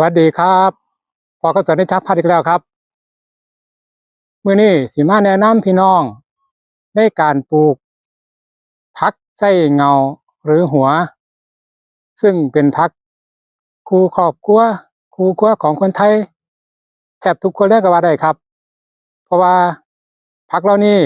วัสดีครับพอก็จะได้ชักพัดอีกแล้วครับมื้อนี้สิมาแนะนำพี่น้อง ในการปลูกพักไส้เงาหรือหัว ซึ่งเป็นพักคู่ครอบครัวคู่ครัวของคนไทยแทบทุกคนเลยก็ว่าได้ครับ เพราะว่าพักเหล่านี้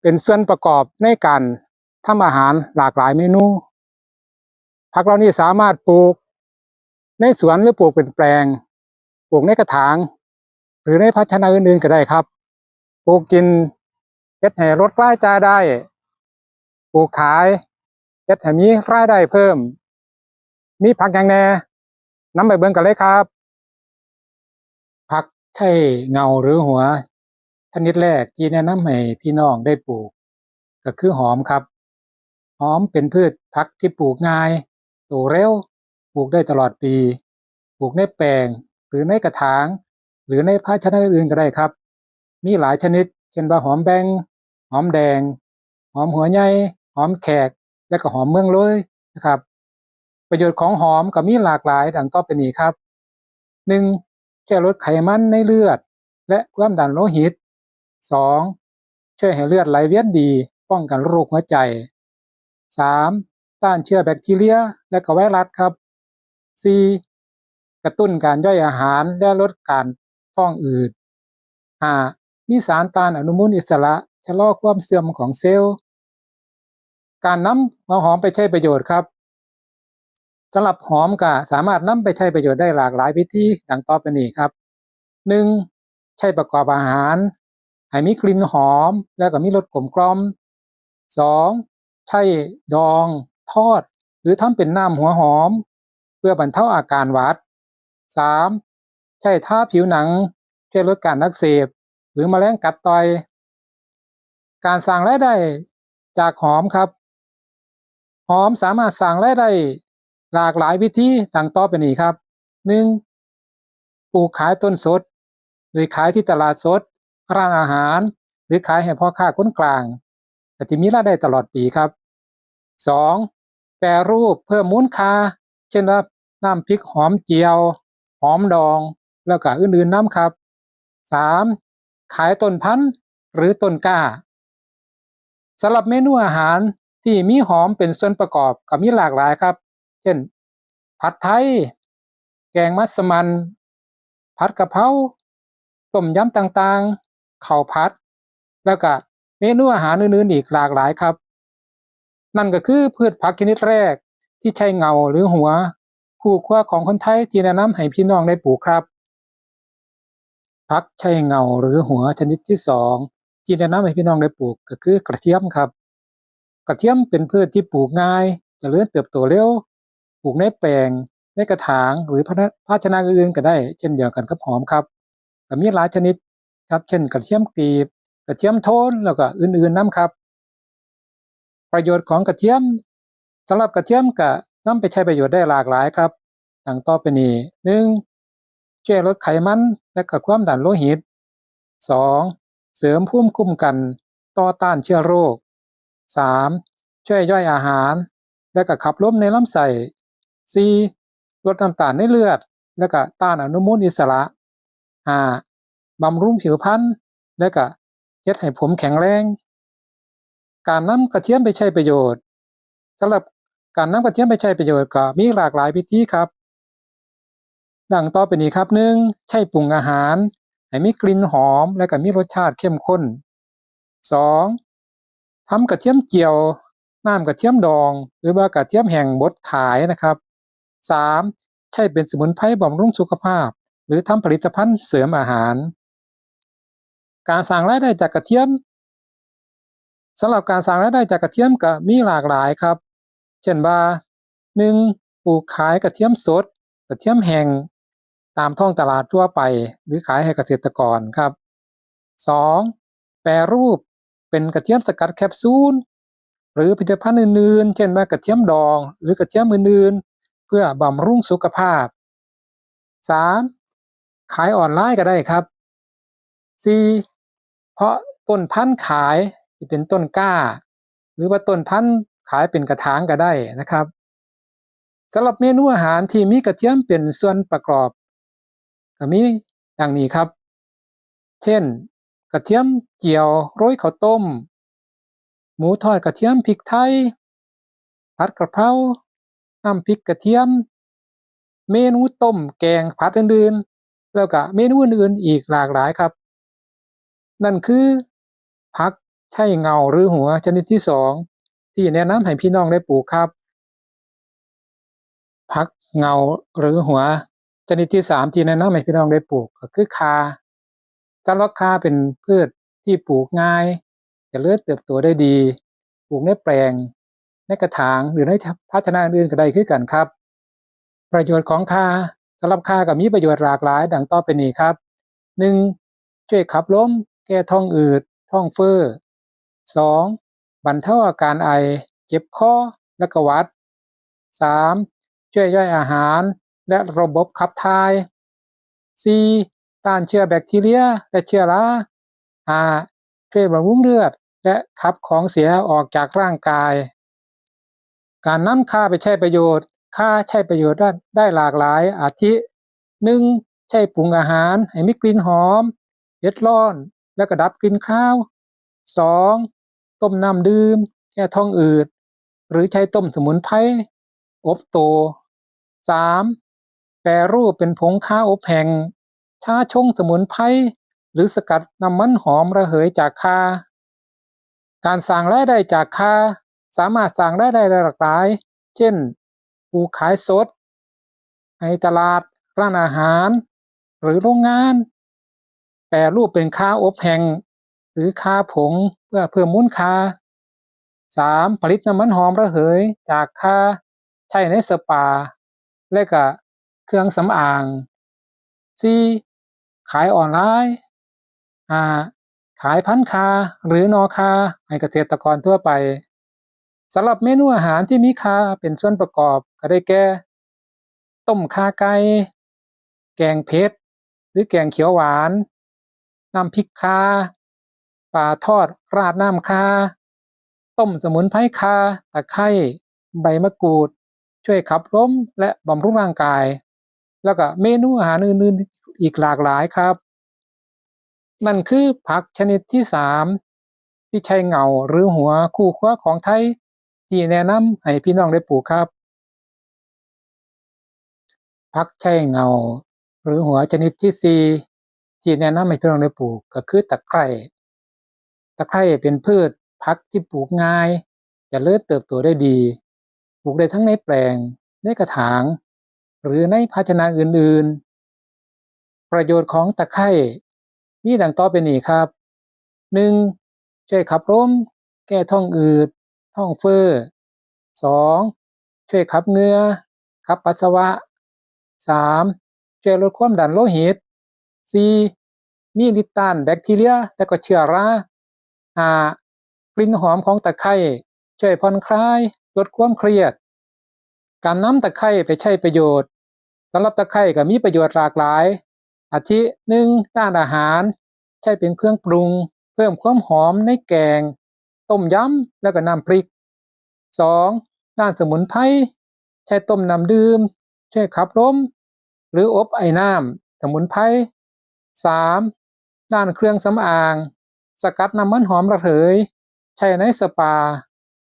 เป็นส่วนประกอบในการทำอาหารหลากหลายเมนูผักเหล่านี้สามารถปลูก ในสวนหรือปลูกเป็นแปลง ปลูกในกระถาง หรือในภาชนะอื่นๆก็ได้ครับ ปลูกกินเฮ็ดให้ลดรายจ่ายได้ ปลูกขายเฮ็ดให้มีรายได้เพิ่ม มีผักอย่างแน่น้ำไปเบิ่งกันเลยครับ ผักใช่เงาหรือหัวชนิดแรกที่แนะนำให้พี่น้องได้ปลูก ก็คือหอมครับ หอมเป็นพืชผักที่ปลูกง่ายโตเร็ว ลูกได้ตลอดปี ปลูกในแปลง หรือในกระถาง หรือในภาชนะอื่นก็ได้ครับ มีหลายชนิด เช่นว่าหอมแบงหอมแดง หอมหัวใหญ่หอมแขก และก็หอมเมืองเลยนะครับ ประโยชน์ของหอมก็มีหลากหลายดังต่อไปนี้ครับหนึ่งช่วยลดไขมันในเลือด และความดันโลหิตสองช่วยให้เลือดไหลเวียนดี ป้องกันโรคหัวใจสามต้านเชื้อแบคทีเรีย และก็ไวรัสครับ สี่กระตุ้นการย่อยอาหารและลดการท้องอืดห้ามีสารต้านอนุมูลอิสระชะลอความเสื่อมของเซลล์ การนำหัวหอมไปใช้ประโยชน์ครับสำหรับหอมก็สามารถนำไปใช้ประโยชน์ได้หลากหลายวิธีดังต่อไปนี้ครับหนึ่งใช้ประกอบอาหาร ให้มีกลิ่นหอมแล้วก็มีรสกลมกล่อมสองใช้ดอง ทอด หรือทำเป็นน้ำหัวหอม เพื่อบรรเทาอาการหวัดสามใช้ทาผิวหนัง ช่วยลดการอักเสบหรือแมลงกัดต่อย การสร้างรายได้จากหอมครับ หอมสามารถสร้างรายได้หลากหลายวิธีดังต่อไปนี้ครับหนึ่งปลูกขายต้นสด โดยขายที่ตลาดสด ร้านอาหาร หรือขายให้พ่อค้าคนกลางก็จะมีรายได้ตลอดปีครับสองแปรรูปเพิ่มมูลค่า เช่นว่าน้ำพริกหอมเจียว หอมดอง แล้วก็อื่นๆน้ำครับสามขายต้นพันธุ์หรือต้นกล้าสำหรับเมนูอาหารที่มีหอมเป็นส่วนประกอบก็มีหลากหลายครับ เช่น ผัดไทย แกงมัสมัน ผัดกะเพราต้มยำต่างๆข้าวผัด แล้วก็เมนูอาหารอื่นๆอีกหลากหลายครับ นั่นก็คือพืชผักชนิดแรก ที่ใช้เงาหรือหัว คู่ครัวของคนไทยที่แนะนำให้พี่น้องได้ปลูกครับผักใช้เงาหรือหัวชนิดที่สองที่แนะนำให้พี่น้องได้ปลูกก็คือกระเทียมครับ กระเทียมเป็นพืชที่ปลูกง่ายจเจริญเติบโตเร็วปลูกในแปลงในกระถางหรือภาชนะอื่นๆก็ได้ เช่นเดียวกันกับหอมครับก็มีหลายชนิดครับ เช่น กระเทียมกรีบ กระเทียมโทนแล้วก็อื่นๆนํครับ ประโยชน์ของกระเทียม สำหรับกระเทียมก็นำไปใช้ประโยชน์ได้หลากหลายครับดังต่อไปนี้หนึ่งช่วยลดไขมันและก็ความดันโลหิตสองเสริมภูมิคุ้มกันต่อต้านเชื้อโรคสามช่วยย่อยอาหาร และก็ขับลมในลำไส้สี่ลดน้ำตาลในเลือด และก็ต้านอนุมูลอิสระห้าบำรุงผิวพรรณและก็เฮ็ดให้ผมแข็งแรง การนำกระเทียมไปใช้ประโยชน์สำหรับ การนำกระเทียมไปใช้ประโยชน์ก็มีหลากหลายวิธีครับ ดังต่อไปนี้ครับหนึ่งใช้ปรุงอาหาร ให้มีกลิ่นหอมและก็มีรสชาติเข้มข้นสองทำกระเทียมเจียวน้ำกระเทียมดอง หรือว่ากระเทียมแห้งบดขายนะครับสามใช้เป็นสมุนไพรบำรุงสุขภาพ หรือทำผลิตภัณฑ์เสริมอาหาร การสร้างรายได้จากกระเทียมสำหรับการสร้างรายได้จากกระเทียมก็มีหลากหลายครับ เช่นว่าหนึ่งปลูกขายกระเทียมสด กระเทียมแห้งตามท้องตลาดทั่วไป หรือขายให้เกษตรกรครับสองแปรรูปเป็นกระเทียมสกัดแคปซูล หรือผลิตภัณฑ์อื่นๆ เช่นว่ากระเทียมดอง หรือกระเทียมอื่นๆ เพื่อบำรุงสุขภาพสามขายออนไลน์ก็ได้ครับสี่เพราะต้นพันธุ์ขายที่เป็นต้นกล้า หรือว่าต้นพันธุ์ ขายเป็นกระถางก็ได้นะครับสำหรับเมนูอาหารที่มีกระเทียมเป็นส่วนประกอบก็มีดังนี้ครับ เช่น กระเทียมเจียวโรยข้าวต้ม หมูทอดกระเทียมพริกไทยผัดกระเพราน้ำพริกกระเทียม เมนูต้มแกงผัดอื่นๆ แล้วก็เมนูอื่นๆอีกหลากหลายครับ นั่นคือผักไช่เงาหรือหัวชนิดที่สอง ที่แนะนำให้พี่น้องได้ปลูกครับผักเงาหรือหัวชนิดที่สามที่แนะนำให้พี่น้องได้ปลูกก็คือคาสำหรับคาเป็นพืชที่ปลูกง่ายจะเลือนเติบโตได้ดี ปลูกในแปลง ในกระถางหรือในภาชนะอื่นก็ได้คือกันครับ ประโยชน์ของคาสำหรับคาก็มีประโยชน์หลากหลาย ดังต่อไปนี้ครับหนึ่งช่วยขับลมแก้ท้องอืด ท้องเฟ้อสอง รรเทาอาการไอ เจ็บคอและกหวัดสามช่วยย่อยอาหารและระบบขับถ่าย 4. ต้านเชื้อแบคทีเรียและเชื้อรา 5. ช่วยบำรุงเลือด และขับของเสียออกจากร่างกาย การนำค่าไปใช้ประโยชน์ ค่าใช้ประโยชน์ได้ได้หลากหลาย อาทิ 1. ใช้ปรุงอาหารให้มีกลิ่นหอมเย็ดร้อน และกระดับกลิ่นข้าว 2. ต้มน้ำดื่ม แก้ท้องอืด หรือใช้ต้มสมุนไพรอบโต 3. แปรรูปเป็นผงข้าอบแห้งชาชงสมุนไพรหรือสกัดน้ำมันหอมระเหยจากคา การสร้างรายได้จากคาสามารถสร้างรายได้หลากหลาย เช่นปลูกขายสด ในตลาดร้านอาหาร หรือโรงงาน แปรรูปเป็นค้าอบแห้ง หรือคาผงเพื่อเพิ่มมูลค่า 3. ผลิตน้ำมันหอมระเหยจากคาใช้ในสปา และก็เครื่องสำอาง 4. ขายออนไลน์ 5. ขายพันคาหรือนอคาให้เกษตรกรทั่วไปสำหรับเมนูอาหารที่มีคาเป็นส่วนประกอบก็ได้แก่ ต้มคาไก่แกงเผ็ดหรือแกงเขียวหวาน น้ำพริกคา ปลาทอดราดน้ำคาต้มสมุนไพรคาตะไคร้ใบมะกรูด ช่วยขับลมและบำรุงร่างกาย แล้วก็เมนูอาหารอื่นๆอีกหลากหลายครับ นั่นคือผักชนิดที่สามที่ใช้เหงาหรือหัวคู่คว้าของไทย ที่แนะนำให้พี่น้องได้ปลูกครับ ผักใช้เหงาหรือหัวชนิดที่สี่ที่แนะนำให้พี่น้องได้ปลูกก็คือตะไคร้ ตะไคร้เป็นพืชผักที่ปลูกง่ายจจะเลิศเติบโตได้ดี ปลูกได้ทั้งในแปลง ในกระถาง หรือในภาชนะอื่นๆ ประโยชน์ของตะไคร้มีดังต่อไปนี้ครับ 1. ช่วยขับลมแก้ท้องอืด ท้องเฟ้อ 2. ช่วยขับเหงื่อขับปัสสาวะ 3. ช่วยลดความดันโลหิต 4. มีฤทธิ์ต้านแบคทีเรียและก็เชื้อรา กลิ่นหอมของตะไคร้ช่วยผ่อนคลายลดความเครียด การนำตะไคร้ไปใช้ประโยชน์สำหรับตะไคร้ก็มีประโยชน์หลากหลาย อาทิหนึ่งด้านอาหาร ใช้เป็นเครื่องปรุง เพิ่มความหอมในแกง ต้มยำแล้วก็น้ำพริก 2. ด้านสมุนไพรใช้ต้มน้ำดื่มช่วยขับลมหรืออบไอ้น้ำสมุนไพร 3. ด้านเครื่องสำอาง สกัดน้ำมันหอมระเหย ใช้ในสปา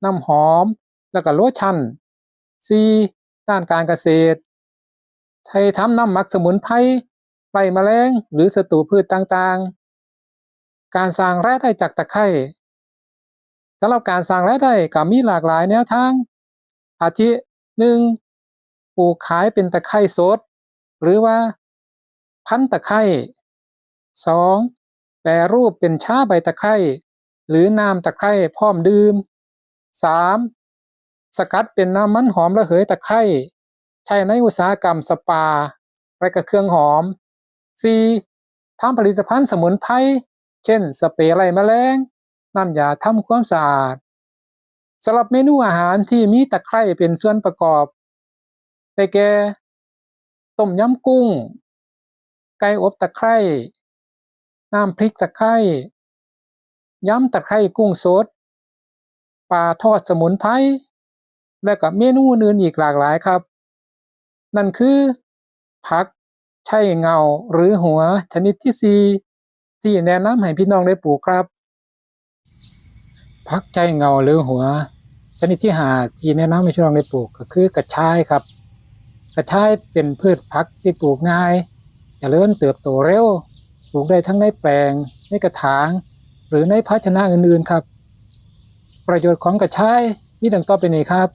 น้ำหอม แล้วก็โลชั่น 4. ด้านการเกษตรใช้ทำน้ำหมักสมุนไพรไล่แมลงหรือศัตรูพืชต่างๆ การสร้างรายได้จากตะไคร้สำหรับการสร้างรายได้ก็มีหลากหลายแนวทาง อาทิหนึ่งปลูกขายเป็นตะไคร้สด หรือว่า พันตะไคร้สอง แปรรูปเป็นชาใบตะไคร้หรือน้ำตะไคร้พร้อมดื่มสามสกัดเป็นน้ำมันหอมระเหยตะไคร้ใช้ในอุตสาหกรรมสปา และก็เครื่องหอม 4. ทำผลิตภัณฑ์สมุนไพรเช่น สเปรย์ไล่แมลง น้ำยาทำความสะอาดสำหรับเมนูอาหารที่มีตะไคร้เป็นส่วนประกอบได้แก่ต้มยำกุ้ง ไก่อบตะไคร้ น้ำพริกตะไคร้ยำตะไคร้กุ้งสดปลาทอดสมุนไพรและกับเมนูอื่นอีกหลากหลายครับ นั่นคือ ผักใช่เงาหรือหัวชนิดที่สี่ที่แนะนำให้พี่น้องได้ปลูกครับ ผักใจเงาหรือหัว ชนิดที่หาที่แนะนำให้พี่น้องได้ปลูกก็คือกระชายครับ กระชายเป็นพืชผักที่ปลูกง่ายเจริญเติบโตเร็ว ปลูกได้ทั้งในแปลง ในกระถาง หรือในภาชนะอื่นๆครับ ประโยชน์ของกระชายมีดังต่อไปนี้ครับ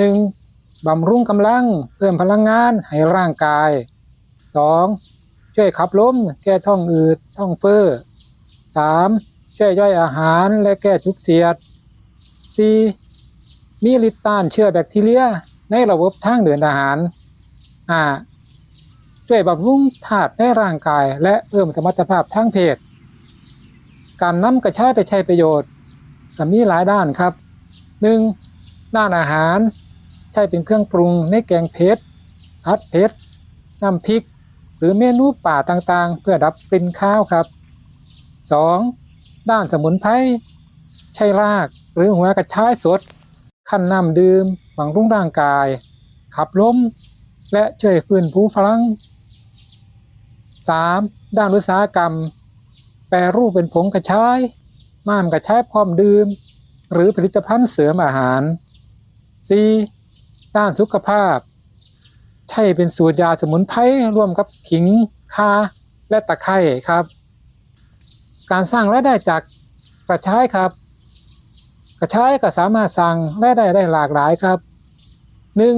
1. บำรุงกำลัง เพิ่มพลังงานให้ร่างกาย 2. ช่วยขับลมแก้ท้องอืด ท้องเฟ้อ 3. ช่วยย่อยอาหารและแก้ทุกเสียด 4. มีฤทธิ์ต้านเชื้อแบคทีเรียในระบบทางเดินอาหาร 5. ช่วยบำรุงธาตุในร่างกาย และเพิ่มสมรรถภาพทางเพศ การนำกระชายไปใช้ประโยชน์ก็มีหลายด้านครับ 1. ด้านอาหาร ใช้เป็นเครื่องปรุงในแกงเผ็ดผัดเผ็ดน้ำพริก หรือเมนูป่าต่างๆ เพื่อดับกลิ่นข้าวครับ 2. ด้านสมุนไพรใช้รากหรือหัวกระชายสด ขั้นน้ำดื่มบำรุงร่างกาย ขับลมและช่วยฟื้นฟูพลัง 3. ด้านอุตสาหกรรม แปรรูปเป็นผงกระชายม่านกระชายพร้อมดื่ม หรือผลิตภัณฑ์เสริมอาหาร 4. ด้านสุขภาพ ใช้เป็นสูตรยาสมุนไพรร่วมกับขิงข่าและตะไคร้ครับ การสร้างรายได้จากกระชายครับ กระชายก็สามารถสร้างรายได้ได้หลากหลายครับ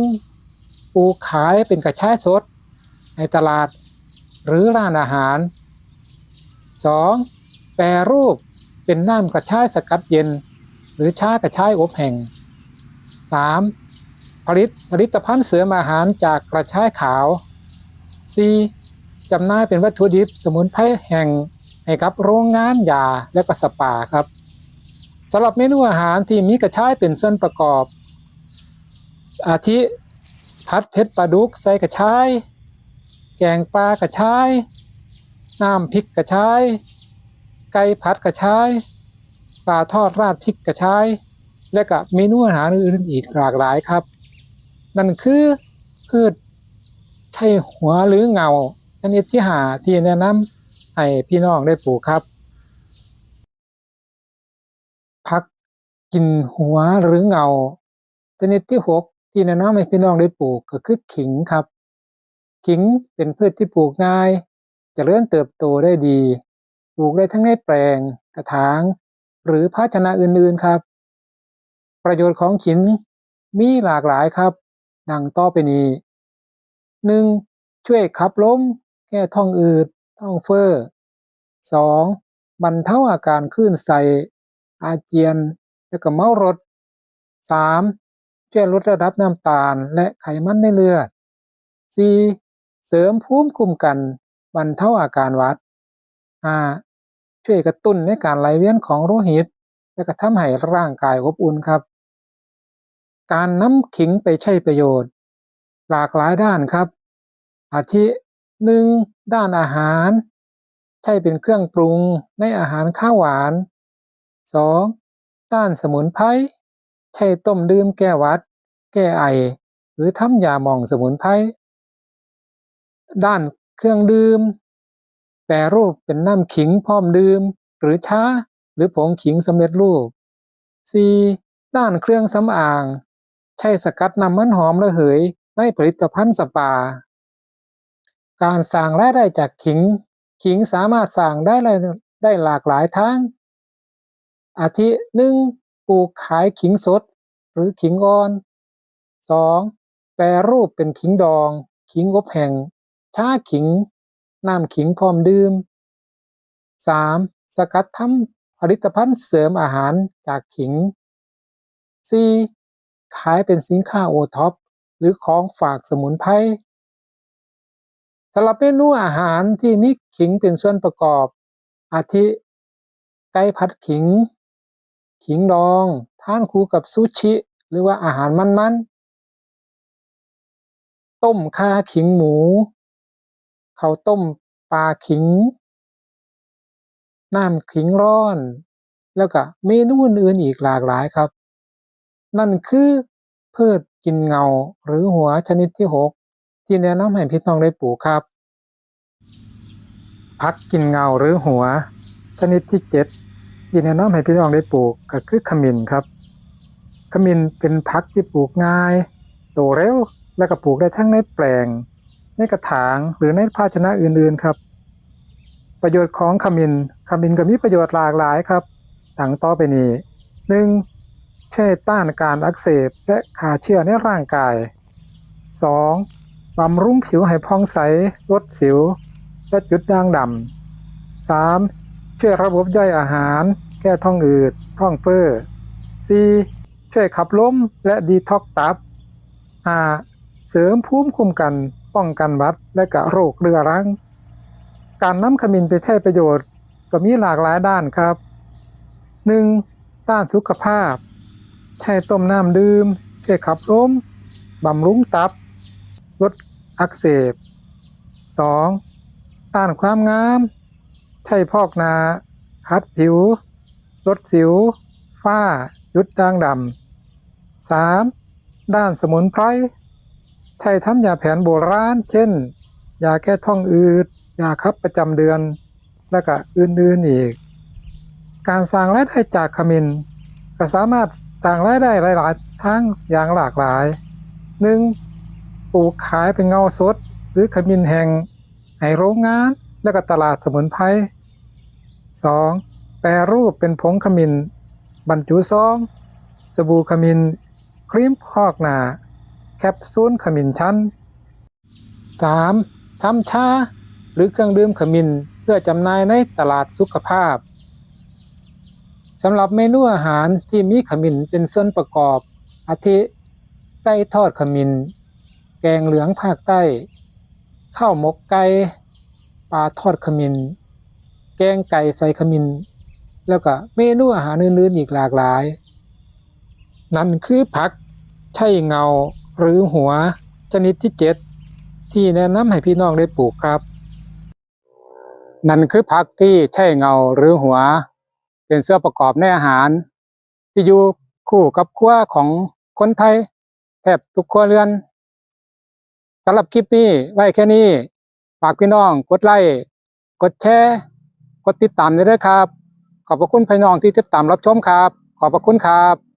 1. ปลูกขายเป็นกระชายสด ในตลาด หรือร้านอาหาร 2. แปรรูปเป็นน้ำกระชายสกัดเย็น หรือชากระชายอบแห้ง 3. ผลิตผลิตภัณฑ์เสริมอาหารจากกระชายขาว 4. จำหน่ายเป็นวัตถุดิบสมุนไพรแห่งให้กับโรงงานยาและก็สปาครับสำหรับเมนูอาหารที่มีกระชายเป็นส่วนประกอบ อาทิผัดเผ็ดปลาดุกใส่กระชาย แกงปลากระชาย น้ำพริกกระชาย ไก่ผัดกระชาย ปลาทอดราดพริกกระชาย และกับเมนูอาหารอื่นๆอีกหลากหลายครับ นั่นคือพืชไข่หัวหรือเงาชนิดที่หาที่แนะนำให้พี่น้องได้ปลูกครับผักกินหัวหรือเงาชนิดที่หกที่แนะนำให้พี่น้องได้ปลูกก็คือขิงครับ ขิงเป็นพืชที่ปลูกง่ายจเจริญเติบโตได้ดี ปลูกได้ทั้งในแปลง กระถาง หรือภาชนะอื่นๆครับ ประโยชน์ของขิงมีหลากหลายครับ ดังต่อไปนี้ 1. ช่วยขับลมแก้ท้องอืด ท้องเฟ้อ 2. บรรเทาอาการคลื่นไส้อาเจียน และก็เมารถ 3. ช่วยลดระดับน้ำตาลและไขมันในเลือด 4. เสริมภูมิคุ้มกันบรรเทาอาการวัด 5. ช่วยกระตุ้นในการไหลเวียนของโลหิต และก็ทำให้ร่างกายอบอุ่นครับ การนำขิงไปใช้ประโยชน์ หลากหลายด้านครับ อาทิหนึ่งด้านอาหาร ใช้เป็นเครื่องปรุงในอาหารข้าวหวาน 2. ด้านสมุนไพรใช้ต้มดื่มแก้วัด แก้ไอ หรือทำยาหม่องสมุนไพร ด้านเครื่องดื่มแปรรูปเป็นน้ำขิงพร้อมดื่ม หรือชาหรือผงขิงสำเร็จรูป 4. ด้านเครื่องสำอาง ใช้สกัดน้ำมันหอมระเหยในผลิตภัณฑ์สปา การสร้างรายได้จากขิง ขิงสามารถสร้างได้ได้หลากหลายทาง อาทิหนึ่งปลูกขายขิงสด หรือขิงอ่อน 2. แปรรูปเป็นขิงดอง ขิงอบแห้ง ชาขิง น้ำขิงพร้อมดื่ม 3. สกัดทำผลิตภัณฑ์เสริมอาหารจากขิง 4. ขายเป็นสินค้าโอท็อปหรือของฝากสมุนไพรสำหรับเมนูอาหารที่มีขิงเป็นส่วนประกอบ อาทิ ไก่ผัดขิง ขิงดองทานคู่กับซูชิ หรือว่าอาหารมันๆ ต้มข่าขิงหมู ข้าวต้มปลาขิง น้ำขิงร้อน แล้วก็เมนูอื่นอีกหลากหลายครับ นั่นคือพืชกินเงาหรือหัวชนิดที่หกที่แนะนำให้พี่น้องได้ปลูกครับพักกินเงาหรือหัว ชนิดที่เจ็ดที่แนะนำให้พี่น้องได้ปลูกก็คือขมิ้นครับ ขมิ้นเป็นพักที่ปลูกง่าย โตเร็วและก็ปลูกได้ทั้งในแปลง ในกระถางหรือในภาชนะอื่นๆครับ ประโยชน์ของขมิ้นขมิ้นก็มีประโยชน์หลากหลายครับดังต่อไปนี้หนึ่งช่วยต้านการอักเสบและฆ่าเชื้อในร่างกาย 2. บำรุงผิวให้พองใส ลดสิว และจุดด่างดำ 3. ช่วยระบบย่อยอาหาร แก้ท้องอืด ท้องเฟ้อ 4. ช่วยขับลมและดีท็อกซ์ตับ 5. เสริมภูมิคุ้มกัน ป้องกันวัดและกะโรคเรื้อรัง การน้ำขมิ้นไปใช้ประโยชน์ ก็มีหลากหลายด้านครับ 1. ด้านสุขภาพ ใช้ต้มน้ำดื่มช่วยขับลมบำรุงตับ ลดอักเสบ 2. ต้านความงาม ใช้พอกหนา คัดผิว ลดสิว ฝ้า ยุดด่างดำ 3. ด้านสมุนไพร ใช้ทำยาแผนโบราณ เช่น ยาแก้ท้องอืด ยาคับประจำเดือน และก็อื่นๆอีก การสร้างรายได้จากขมิ้นก็สามารถสร้างรายได้หลายๆทางอย่างหลากหลาย 1. ปลูกขายเป็นเงาสด หรือขมิ้นแห้งให้โรงงานและก็ตลาดสมุนไพร 2. แปรรูปเป็นผงขมิ้นบรรจุซอง สบู่ขมิ้นครีมพอกหน้า แคปซูลขมิ้นชัน 3. ทำชา หรือเครื่องดื่มขมิ้นเพื่อจำหน่ายในตลาดสุขภาพสำหรับเมนูอาหารที่มีขมิ้นเป็นส่วนประกอบ อาทิ ไก่ทอดขมิ้น แกงเหลืองภาคใต้ ข้าวหมกไก่ ปลาทอดขมิ้น แกงไก่ใส่ขมิ้น แล้วก็เมนูอาหารอื่นๆอีกหลากหลาย นั่นคือผักไช่เงา หรือหัวชนิดที่เจ็ดที่แนะนำให้พี่น้องได้ปลูกครับ นั่นคือผักที่ใช่เงาหรือหัว เป็นเสื้อประกอบในอาหาร ที่อยู่คู่กับครัวของคนไทยแทบทุกครัวเรือนสำหรับคลิปนี้ไว้แค่นี้ฝากพี่น้องกดไลค์กดแชร์กดติดตามด้วยครับ ขอบพระคุณพี่น้องที่ติดตามรับชมครับ ขอบพระคุณครับ